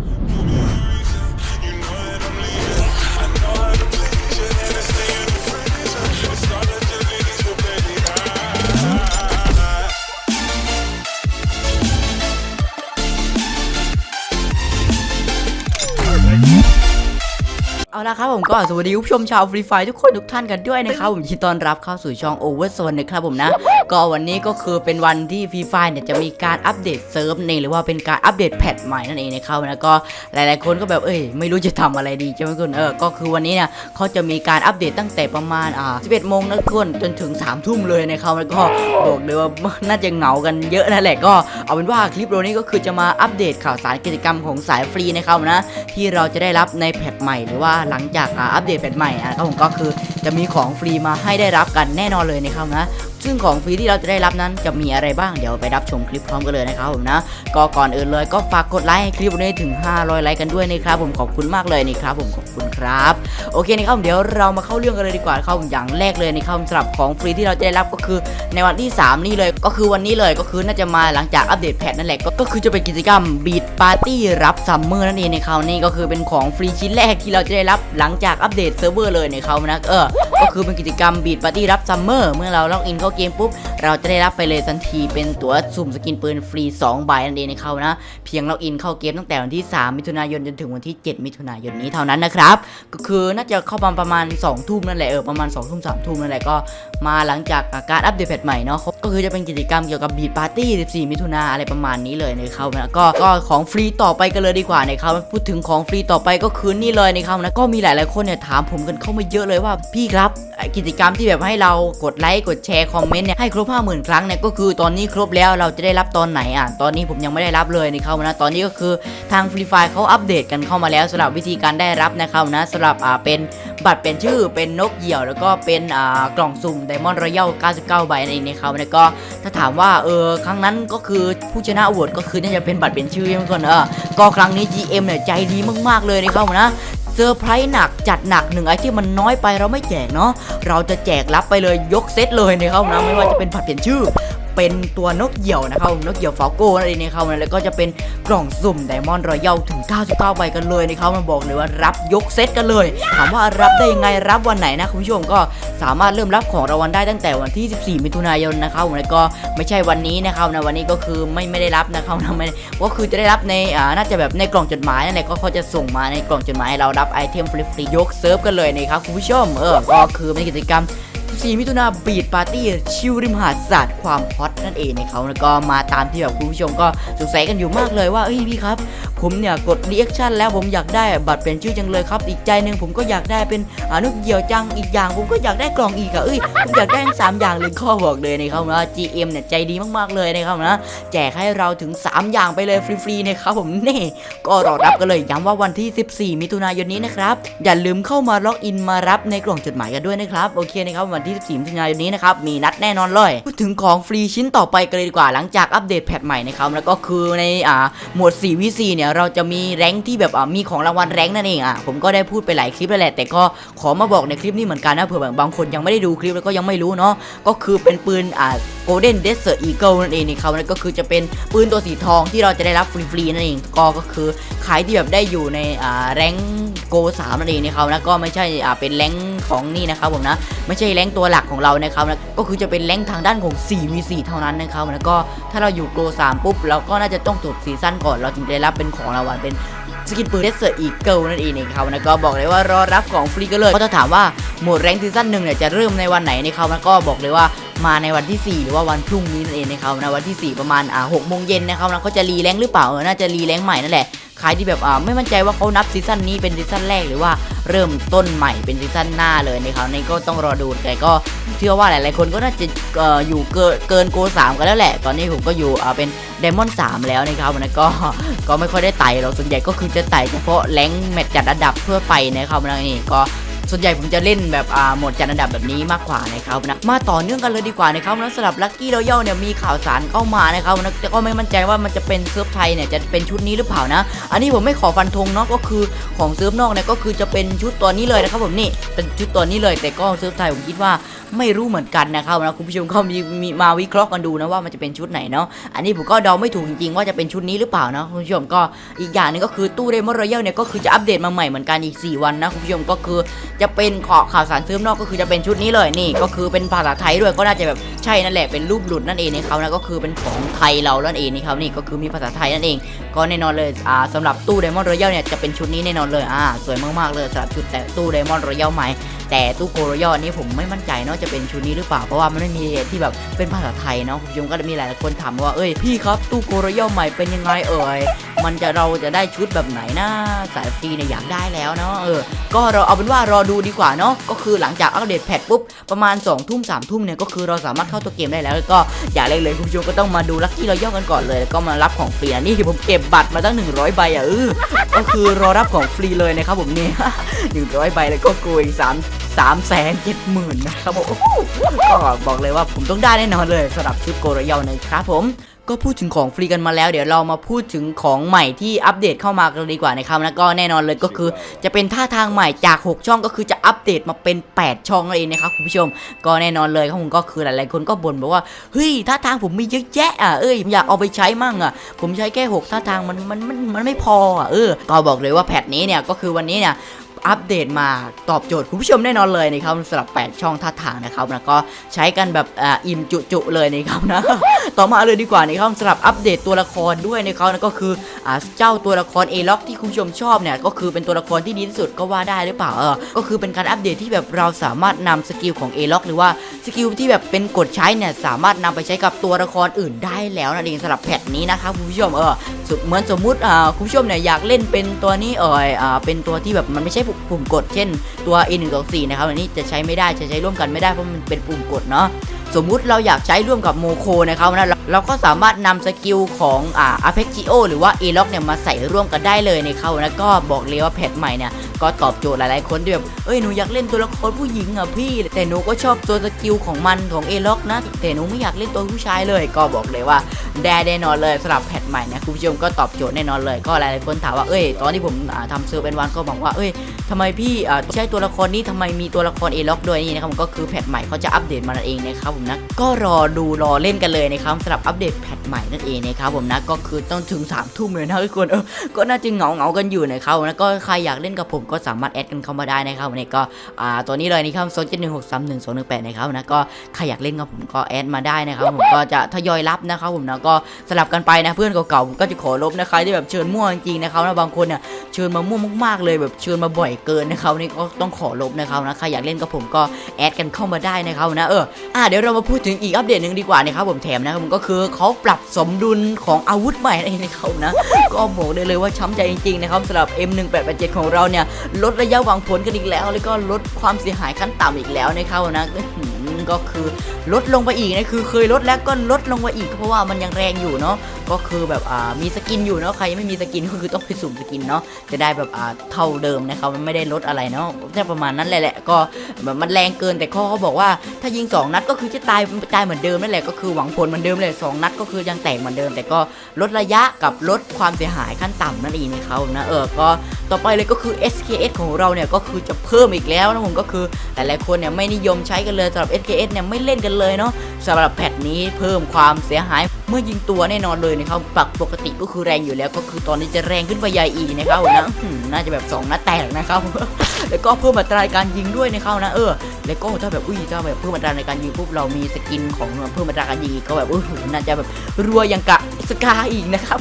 Come เอาละครับผมก็สวัสดีผู้ชมชาวฟรีไฟทุกคนทุกท่านกันด้วยนะครับผมยินดีต้อนรับเข้าสู่ช่อง Overzone นะครับผมนะ ก็วันนี้ก็คือเป็นวันที่ฟรีไฟเนี่ยจะมีการอัปเดตเซิร์ฟนั่นเองหรือว่าเป็นการอัปเดตแพทใหม่นั่นเองนะครับนะก็หลายๆคนก็แบบเอ้ยไม่รู้จะทำอะไรดีใช่ไหมคุณเออก็คือวันนี้เนี่ยเขาจะมีการอัปเดตตั้งแต่ประมาณอ่า11โมงนะทุกคนจนถึง3ทุ่มเลยนะครับแล้วก็บอกเลยว่าน่าจะเหงากันเยอะนั่นแหละก็เอาเป็นว่าคลิปเรานี้ก็คือจะมาอัปเดตข่าวสารกิจกรรมของสายฟรีนะครับนะที่เราจะได้รับในแพทใหม่หรือว่าหลังจากอัปเดตแพทใหม่นะครับผมก็คือจะมีของฟรีมาให้ได้รับกันแน่นอนเลยนะครับนะซึ่งของฟรีที่เราจะได้รับนั้นจะมีอะไรบ้างเดี๋ยวไปรับชมคลิปพร้อมกันเลยนะครับผมนะก็ก่อนอื่นเลยก็ฝากกดไลค์ให้คลิปนี้ถึง 500 ไลค์กันด้วยนะครับผมขอบคุณมากเลยนะครับผมขอบคุณ ครับ โอเคนะครับเดี๋ยวเรามาเข้าเรื่องกันเลยดีกว่าครับอย่างแรกเลยนะครับสำหรับของฟรีที่เราจะได้รับก็คือในวันที่ 3 นี่เลยก็คือวันนี้เลยก็คือน่าจะมาหลังจากอัปเดตแพทนั่นแหละก็คือจะเป็นกิจกรรมบีดปาร์ตี้รับซัมเมอร์นั่นเองในคราวนี้ก็คือเป็นของฟรีชิ้นแรกที่เราจะได้รับหลังจากอัปเดตเซิร์ฟเวอร์เลยในคราวนะเออก็คือเป็นกิจกรรมบีดปาร์ตี้รับซัมเมอร์เมื่อเราล็อกอินเข้าเกมปุ๊บเราจะได้รับไปเลยทันทีเป็นตั๋วสุ่มสกินปืนฟรี2ใบนั่นเองในเขานะ เพียงล็อกอินเข้าเกมตั้งแต่วันที่ 3 มิถุนายนจนถึงวันที่ 7 มิถุนายนนี้เท่านั้นนะครับก็คือน่าจะเข้ามาประมาณ2ทุ่มนั่นแหละเออประมาณ2ทุ่ม3ทุ่มนั่นแหละก็มาหลังจากการอัปเดตแพทใหม่เนาะก็คือจะเป็นกิจกรรมเกี่ยวกับบีดปาร์ตี้ 14 มิถุนาอะไรประมาณนี้เลยในเขานะก็ก็ของฟรีต่อไปกันเลยดีกว่าในเขาพูดถึงของฟรีต่อไปก็คือนี่เลยในเขานะก็มีหลายๆคนเนี่ยถามผมกันเข้ามาเยอะเลยว่าพี่ครับกิจกรรมที่แบบให้เรากดไลค์กดแชร์คอมเมนต์เนี่ยให้ครบ 50,000 ครั้งเนี่ยก็คือตอนนี้ครบแล้วเราจะได้รับตอนไหนอะตอนนี้ผมยังไม่ได้รับเลยนะครับนะตอนนี้ก็คือทางฟรีไฟเขาอัปเดตกันเข้ามาแล้วสำหรับวิธีการได้รับนะครับนะสำหรับอ่าเป็นบัตรเป็นชื่อเป็นนกเหยี่ยว แล้วก็เป็นอ่ากล่องสุ่มไดมอนด์รอยัล99 ใบนั่นเองนะครับนะก็ถ้าถามว่าเออครั้งนั้นก็คือผู้ชนะโหวตก็คือน่าจะเป็นบัตรเป็นชื่อใช่ไหมทุกคนเออก็ครั้งนี้ GM เนี่ยใจดีมากๆเลยนะครับนะเซอร์ไพรส์หนักจัดหนักหนึ่งไอที่มันน้อยไปเราไม่แจกเนาะเราจะแจกรับไปเลยยกเซตเลยนะครับนะไม่ว่าจะเป็นผัดเปลี่ยนชื่อ เป็นตัวนกเหยี่ยวนะครับนกเหยี่ยวฟาโก้นั่นเองนะครับนะแล้วก็จะเป็นกล่องสุ่มไดมอนด์รอยัลถึง 99ใบกันเลยนะครับมันบอกเลยว่ารับยกเซตกันเลยถามว่ารับได้ยังไงรับวันไหนนะคุณผู้ชมก็สามารถเริ่มรับของรางวัลได้ตั้งแต่วันที่ 14 มิถุนายนนะครับแล้วก็ไม่ใช่วันนี้นะครับนะวันนี้ก็คือไม่ไม่ได้รับนะครับนะไม่ก็คือจะได้รับในอ่าน่าจะแบบในกล่องจดหมายนั่นแหละก็เขาจะส่งมาในกล่องจดหมายให้เรารับไอเทมฟรีๆยกเซิร์ฟกันเลยนะครับคุณผู้ชมเออก็คือเป็นกิจกรรม 4 มิถุนาบีดปาร์ตี้ชิลริมหาดศาสตร์ความฮอตนั่นเองนะครับแล้วก็มาตามที่แบบคุณผู้ชมก็สงสัยกันอยู่มากเลยว่าเอ้ยพี่ครับ ผมเนี่ยกดรีแอคชั่นแล้วผมอยากได้บัตรเป็นชื่อจังเลยครับอีกใจหนึ่งผมก็อยากได้เป็นอนุเหี่ยวจังอีกอย่าง ผมก็อยากได้กล่องอีกอะเอ้ยผมอยากได้ทั้งสามอย่างเลยข้อบอกเลยนะครับว่า GM เนี่ยใจดีมากๆเลยนะครับนะแจกให้เราถึง 3 อย่างไปเลยฟรีๆนะครับผมนี่ก็รอรับกันเลยย้ำว่าวันที่ 14 มิถุนายนนี้นะครับอย่าลืมเข้ามาล็อกอินมารับในกล่องจดหมายกันด้วยนะครับโอเคนะครับวันที่14มิถุนายนนี้นะครับ มีนัดแน่นอนเลย พูดถึงของฟรีชิ้นต่อไปกันเลยดีกว่า หลังจากอัปเดตแพทใหม่นะครับ แล้วก็คือในอ่าหมวด 4v4 เนี่ย เราจะมีแรงที่แบบอ่ามีของรางวัลแรงนั่นเองอะ ผมก็ได้พูดไปหลายคลิปแล้วแหละ แต่ก็ขอมาบอกในคลิปนี้เหมือนกันนะ เผื่อบบบางคนยังไม่ได้ดูคลิปแล้วก็ยังไม่รู้เนาะ ก็คือเป็นปืนอ่า Golden Desert Eagle นั่นเองนะครับนั่นก็คือจะเป็นปืนตัวสีทองที่เราจะได้รับฟรีๆนั่นเองก็ก็คือขายที่แบบได้อยู่ในอ่าแรงโกสามนั่นเองนะครับนะก็ไม่ใช่อ่าเป็นแรงของนี่นะครับผมนะไม่ใช่แรงตัวหลักของเรานะครับนะก็คือจะเป็นแรงทางด้านของ 4v4 เท่านั้นนะครับแล้วก็ถ้าเราอยู่โก3ปุ๊บเราก็น่าจะต้องจบซีซั่นก่อนเราจึงได้รับเป็นของรางวัลเป็น สกินปืนเดสเซอร์อีเกิลนั่นเองนะครับนะก็บอกเลยว่ารอรับของฟรีกันเลยก็ถ้าถามว่าโหมดแรงซีซั่นหนึ่งเนี่ยจะเริ่มในวันไหนนะครับนะก็บอกเลยว่ามาในวันที่ 4 หรือว่าวันพรุ่งนี้นั่นเองนะครับนะวันที่ 4 ประมาณอ่าหกโมงเย็นนะครับนะเขาจะรีแรงหรือเปล่าเออน่าจะรีแรงใหม่นั่นแหละ ใครที่แบบอ่าไม่มั่นใจว่าเขานับซีซั่นนี้เป็นซีซั่นแรกหรือว่าเริ่มต้นใหม่เป็นซีซั่นหน้าเลยนะครับนี่ก็ต้องรอดูแต่ก็เชื่อว่าหลาย ๆ คนก็น่าจะเอ่ออยู่เกินเกินโกสามกันแล้วแหละ ตอนนี้ผมก็อยู่อ่าเป็นเดมอนสามแล้วนะครับนะก็ก็ไม่ค่อยได้ไต่หรอกส่วนใหญ่ก็คือจะไต่เฉพาะแรงแมตช์จัดระดับเพื่อไปนะครับนะนี่ก็ ส่วนใหญ่ผมจะเล่นแบบอ่าโหมดจัดอันดับแบบนี้มากกว่านะครับนะมาต่อเนื่องกันเลยดีกว่านะครับนะสำหรับลัคกี้รอยัลเนี่ยมีข่าวสารเข้ามานะครับนะแต่ก็ไม่มั่นใจว่ามันจะเป็นเซิร์ฟไทยเนี่ยจะเป็นชุดนี้หรือเปล่านะ อันนี้ผมไม่ขอฟันธงเนาะก็คือของเซิร์ฟนอกเนี่ยก็คือจะเป็นชุดตัวนี้เลยนะครับผมนี่เป็นชุดตัวนี้เลยแต่ก็เซิร์ฟไทยผมคิดว่าไม่รู้เหมือนกันนะครับนะคุณผู้ชมก็มีมีมาวิเคราะห์กันดูนะว่ามันจะเป็นชุดไหนเนาะอันนี้ผมก็เดาไม่ถูกจริงๆ ว่าจะเป็นชุดนี้หรือเปล่านะคุณผู้ชมก็อีกอย่างนึงก็คือตู้เดมอนรอยัลเนี่ยก็คือจะอัปเดตมาใหม่เหมือนกันอีก 4 วันนะคุณผู้ชมก็คือจะเป็นขอข่าวสารซิร์ฟนอกก็คือจะเป็นชุดนี้เลยนี่ ก็คือเป็นภาษาไทยด้วยก็น่าจะแบบใช่นั่นแหละเป็นรูปหลุดนั่นเองนะครับนะก็คือเป็นของไทยเรานั่นเองนะครับนี่ก็คือมีภาษาไทยนั่นเอง ก็แน่นอนเลยอ่าสำหรับตู้ Diamond Royal เนี่ยจะเป็นชุดนี้แน่นอนเลยอ่าสวยมากๆเลยสำหรับชุดแต่ตู้ Diamond Royal ใหม่แต่ตู้โกรยอนี่ผมไม่มั่นใจเนาะจะเป็นชุดนี้หรือเปล่าเพราะว่ามันไม่มีที่แบบเป็นภาษาไทยเนาะคุณผู้ชมก็มีหลายคนถามว่าเอ้ยพี่ครับตู้โกรยอใหม่เป็นยังไงเอ่ยมันจะเราจะได้ชุดแบบไหนนะสายฟรีเนี่ยอยากได้แล้วเนาะเออก็เราเอาเป็นว่ารอดูดูดีกว่าเนาะก็คือหลังจากอัปเดตแพทปุ๊บประมาณ2องทุ่มสามทุ่มเนี่ยก็คือเราสามารถเข้าตัวเกมได้แล้ว แล้วก็อย่าเลยเลยคุณผู้ชมก็ต้องมาดูลัคกี้รอยัลกันก่อนเลยแล้วก็มารับของฟรีนะนี่คือผมเก็บบัตรมาตั้ง 100 ใบอะเออก็คือรอรับของฟรีเลยนะครับผมเนี่ยหนึ่งร้อยใบแล้วก็กยอีกสามสามแสนเจ็ดหมื่นนะครับผมก็บอกเลยว่าผมต้องได้แน่นอนเลยสำหรับชุดโกรยานะครับผม ก็พูดถึงของฟรีกันมาแล้ว เดี๋ยวเรามาพูดถึงของใหม่ที่อัปเดตเข้ามากันดีกว่านะครับแล้วก็แน่นอนเลยก็คือ จะเป็นท่าทางใหม่จาก 6 ช่องก็คือจะอัปเดตมาเป็น 8 ช่องนั่นเองนะครับคุณผู้ชม ก็แน่นอนเลยครับผมก็คือหลายๆคนก็บ่นบอกว่าเฮ้ยท่าทางผมมีเยอะแยะอะเอ้ยผมอยากเอาไปใช้มั่งอะผมใช้แค่ 6 ท่าทางมันมันมันมันไม่พออะเออก็บอกเลยว่าแพทนี้เนี่ยก็คือวันนี้เนี่ย อัปเดตมาตอบโจทย์คุณผู้ชมแน่นอนเลยนะครับสำหรับ 8 ช่องท่าทางนะครับแล้วก็ใช้กันแบบอ่าอิ่มจุๆเลยนะครับนะต่อมาเลยดีกว่านะครับสำหรับอัปเดตตัวละครด้วยนะครับนั่นก็คืออเจ้าตัวละครเอล็อกที่คุณผู้ชมชอบเนี่ยก็คือเป็นตัวละครที่ดีที่สุดก็ว่าได้หรือเปล่าเออก็คือเป็นการอัปเดตที่แบบเราสามารถนำสกิลของเอล็อกหรือว่าสกิลที่แบบเป็นกดใช้เนี่ยสามารถนำไปใช้กับตัวละครอื่นได้แล้วนั่นเองสำหรับแพทนี้นะครับคุณผู้ชมเออ เหมือนสมมุติอ่าคุณผู้ชมเนี่ยอยากเล่นเป็นตัวนี้เอ่ยอ่าเป็นตัวที่แบบมันไม่ใช่ปุ่มกด เช่นตัว A 1 2 4นะครับอันนี้จะใช้ไม่ได้จะใช้ร่วมกันไม่ได้เพราะมันเป็นปุ่มกดเนาะสมมุติเราอยากใช้ร่วมกับโมโคนะครับนะเราก็สามารถนำสกิลของอ่าอาเพจิโอหรือว่าเอล็อกเนี่ยมาใส่ร่วมกันได้เลยในเขานะก็บอกเลยว่าแพทใหม่เนี่ยก็ตอบโจทย์หลายๆคนที่แบบเอ้ยหนูอยากเล่นตัวละครผู้หญิงอะพี่ แต่หนูก็ชอบตัวสกิลของมันของเอล็อกนะแต่หนูไม่อยากเล่นตัวผู้ชายเลย ก็บอกเลยว่าได้แน่นอนเลยสำหรับแพทใหม่นี่ยคุณผู้ชมก็ตอบโจทย์แน่นอนเลย ก็หลายๆคนถามว่าเอ้ยตอนที่ผมอ่าทำเซอร์เป็นวันก็บอกว่าเอ้ยทำไมพี่ใช้ตัวละครนี้ทำไมมีตัวละครเอล็อกด้วยนี่นะครับผมก็คือแพทใหม่เขาจะอัปเดตมานั่นเองนะครับผมนะก็รอดูรอเล่นกันเลยนะครับสำหรับอัปเดตแพทใหม่นั่นเองนะครับผมนะก็คือต้องถึง3ามทุ่มเลยนะทุกคนเออก็น่าจะเหงาเหงากันอยู่นะครับนะก็ใครอยากเล่นกับผมก็สามารถแอดกันเข้ามาได้นะครับวันนี้ก็อ่าตัวนี้เลยนะครับโซนเจ็ดหนึ่งหกสามหนึ่งสองหนึ่งแปดนะครับนะก็ใครอยากเล่นกับผมก็แอดมาได้นะครับผมก็จะทยอยรับนะครับผมนะก็สลับกันไปนะเพื่อนเก่าๆผมก็จะขอลบนะใครที่แบบเชิญมั่วจริงๆนะครับนะบางคนเนี่ยเชิญมามั่วมากๆเลยแบบเชิญมาบ่อยเกินนะครับนี่ก็ต้องขอลบนะครับนะใครอยากเล่นกับผมก็แอดกันเข้ามาได้นะครับนะเอออะเดี๋ยวเรามาพูดถึงอีกอัปเดตหนึ่งดีกว่านะครับผมแถมนะครับผมก็คือเขาปรับสมดุลของอาวุธใหม่นั่นเองนะครับนะก็บอกได้เลยว่าช้ำใจจริงๆนะครับสำหรับ M1887 ของเราเนี่ยลดระยะวางผลกันอีกแล้ว แล้วก็ลดความเสียหายขั้นต่ำอีกแล้วนะครับนะก็คือลดลงไปอีกนะคือเคยลดแล้วก็ลดลงไปอีกเพราะว่ามันยังแรงอยู่เนาะ ก็คือแบบอ่ามีสกินอยู่เนาะใครยังไม่มีสกินก็คือต้องไปสุ่มสกินเนาะจะได้แบบอ่าเท่าเดิมนะครับมันไม่ได้ลดอะไรเนาะแค่ประมาณนั้นแหละแหละก็แบบมันแรงเกินแต่ข้อเขาบอกว่าถ้ายิง 2 นัดก็คือจะตายตายเหมือนเดิมนั่นแหละก็คือหวังผลเหมือนเดิมเลยสองนัดก็คือยังแตกเหมือนเดิม แต่ก็ลดระยะกับลดความเสียหายขั้นต่ำนั่นเองนะครับนะเออก็ต่อไปเลยก็คือ SKS ของเราเนี่ยก็คือจะเพิ่มอีกแล้วนะผมก็คือหลายๆคนเนี่ยไม่นิยมใช้กันเลยสำหรับ SKS เนี่ยไม่เล่นกันเลยเนาะสำหรับแพทนี้เพิ่มความเสียหาย เมื่อยิงตัวแน่นอนเลยนะครับปักปกติก็คือแรงอยู่แล้วก็คือตอนนี้จะแรงขึ้นไปใหญ่อีกนะครับนะน่าจะแบบ2นัดแตกนะครับแล้วก็เพิ่มอัตราการยิงด้วยนะครับนะเออ แล้วก็ถ้าแบบอุ้ยถ้าแบบเพิ่มอัตราในการยิงปุ๊บเรามีสกินของเพิ่มอัตราการยิงอีกก็แบบอุ้ยน่าจะแบบรัวย่างกะสกาอีกนะครับ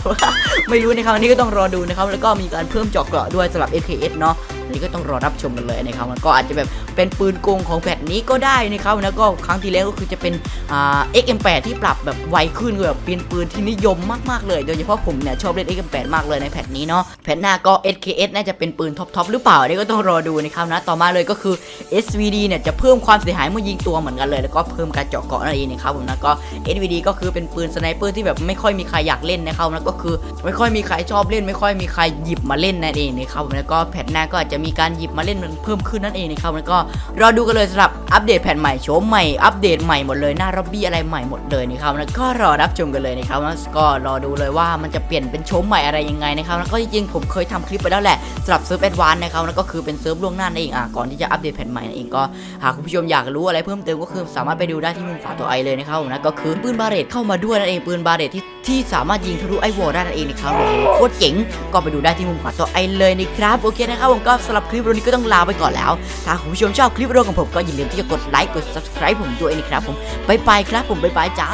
ไม่รู้นะครับอันนี้ก็ต้องรอดูนะครับแล้วก็มีการเพิ่มจาะเกราะด้วยสำหรับ AKS เนาะ อันนี้ก็ต้องรอรับชมกันเลยนะครับมันก็อาจจะแบบเป็นปืนโกงของแพทนี้ก็ได้นะครับแล้วก็ครั้งที่แล้วก็คือจะเป็นอ่า XM8 ที่ปรับแบบไวขึ้นแบบเป็นปืนที่นิยมมากๆเลยโดยเฉพาะผมเนี่ยชอบเล่น XM8 มากเลยในแพทนี้เนาะแพทหน้าก็ SKS น่าจะเป็นปืนท็อปๆหรือเปล่าอันนี่ก็ต้องรอดูนะครับนะต่อมาเลยก็คือ SVD เนี่ยจะเพิ่มความเสียหายเมื่อยิงตัวเหมือนกันเลย แล้วก็เพิ่มการเจาะเกาะนั่นเองนะครับผมนะก็ SVD ก็คือเป็นปืนสไนเปอร์ที่แบบไม่ค่อยมีใครอยากเล่นนะครับนะก็คือไม่ค่อยมีใครชอบเล่น ไม่ค่อยมีใครหยิบมาเล่นนั่นเองนะครับผมแล้วก็แพทหน้าก็อาจจะมีการหยิบมาเล่นมันเพิ่มขึ้นนั่นเองนะครับแล้วก็รอดูกันเลยสำหรับอัปเดตแผ่นใหม่โฉมใหม่อัปเดตใหม่หมดเลยหน้าร็อบบี้อะไรใหม่หมดเลยนะครับแล้วก็รอรับชมกันเลยนะครับแล้วก็รอดูเลยว่ามันจะเปลี่ยนเป็นโฉมใหม่อะไรยังไงนะครับแล้วก็จริงๆผมเคยทำคลิปไปแล้วแหละสำหรับเซิร์ฟแอดวานนะครับแล้วก็คือเป็นเซิร์ฟล่วงหน้านั่นเองอะก่อนที่จะอัปเดตแผ่นใหม่นั่นเองก็หากคุณผู้ชมอยากรู้อะไรเพิ่มเติมก็คือสามารถไปดูได้ที่มุมขวาตัวไอเลยนะครับนะก็คือปืนบาเรตเข้ามาด้วยนั่นเองปืนบาเรตที่ที่สามารถยิงทะลุไอวอลได้นั่นเองนะครับโคตรเจ๋งก็ไปดูได้ที่มุมขวาตัวไอเลยนะครับโอเคนะครับผมก็สำหรับคลิปวิดีโอนี้ก็ต้องลาไปก่อนแล้ว ถ้าคุณผู้ชมชอบคลิปวิดีโอของผมก็อย่าลืมที่จะกดไลค์กด subscribe ผมด้วยนะครับผมบายบายครับผมบายบายจ้า